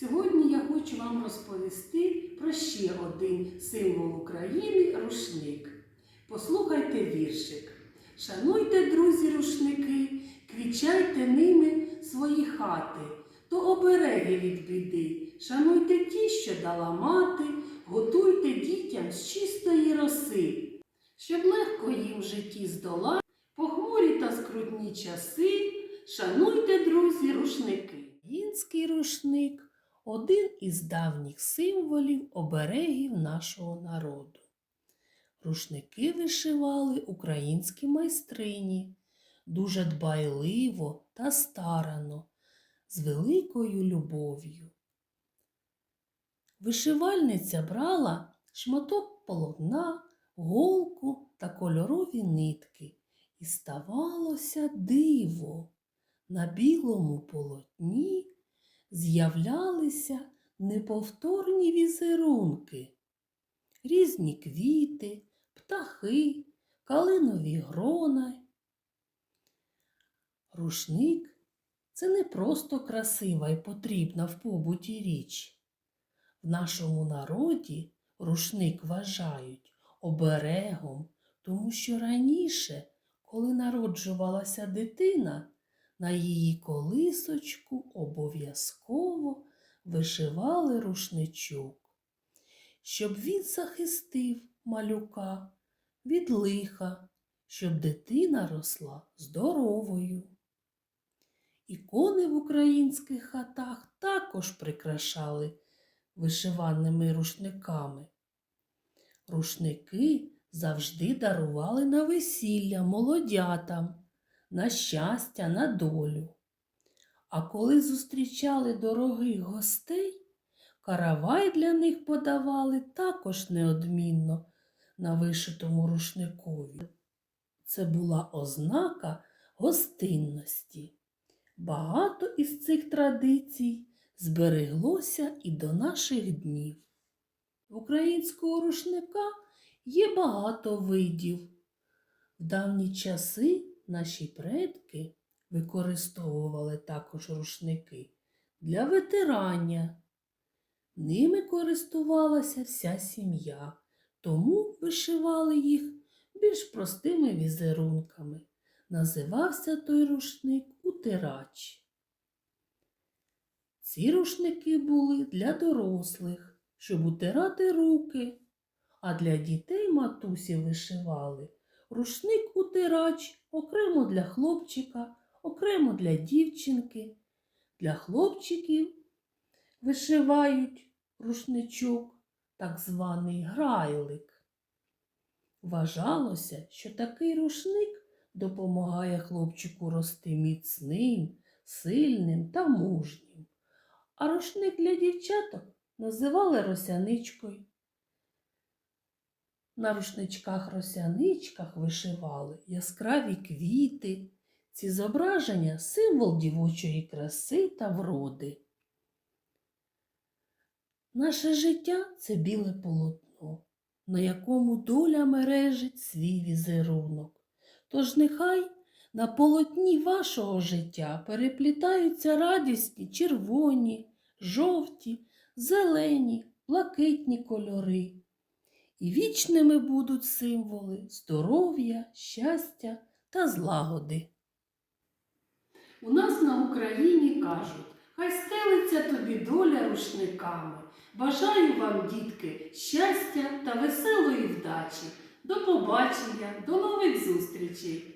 Сьогодні я хочу вам розповісти про ще один символ України рушник. Послухайте віршик. Шануйте, друзі, рушники, квічайте ними свої хати, то обереги від біди. Шануйте ті, що дала мати, готуйте дітям з чистої роси, щоб легко їм в житті здолати похмурі та скрутні часи. Шануйте, друзі, рушники. Український рушник один із давніх символів оберегів нашого народу. Рушники вишивали українські майстрині дуже дбайливо та старано, з великою любов'ю. Вишивальниця брала шматок полотна, голку та кольорові нитки, і ставалося диво. На білому полотні з'являлися неповторні візерунки, різні квіти, птахи, калинові грона. Рушник це не просто красива і потрібна в побуті річ. В нашому народі рушник вважають оберегом, тому що раніше, коли народжувалася дитина, на її колисочку обов'язково вишивали рушничок, щоб він захистив малюка від лиха, щоб дитина росла здоровою. Ікони в українських хатах також прикрашали вишиваними рушниками. Рушники завжди дарували на весілля молодятам, на щастя, на долю. А коли зустрічали дорогих гостей, каравай для них подавали також неодмінно на вишитому рушникові. Це була ознака гостинності. Багато із цих традицій збереглося і до наших днів. Українського рушника є багато видів. В давні часи наші предки використовували також рушники для витирання. Ними користувалася вся сім'я, тому вишивали їх більш простими візерунками. Називався той рушник утирач. Ці рушники були для дорослих, щоб утирати руки, а для дітей матусі вишивали рушник утирач окремо для хлопчика, окремо для дівчинки. Для хлопчиків вишивають рушничок, так званий грайлик. Вважалося, що такий рушник допомагає хлопчику рости міцним, сильним та мужнім. А рушник для дівчаток називали росяничкою. На рушничках-росяничках вишивали яскраві квіти. Ці зображення символ дівочої краси та вроди. Наше життя це біле полотно, на якому доля мережить свій візерунок. Тож нехай на полотні вашого життя переплітаються радісні червоні, жовті, зелені, блакитні кольори. І вічними будуть символи здоров'я, щастя та злагоди. У нас на Україні кажуть, хай стелиться тобі доля рушниками. Бажаю вам, дітки, щастя та веселої вдачі. До побачення, до нових зустрічей!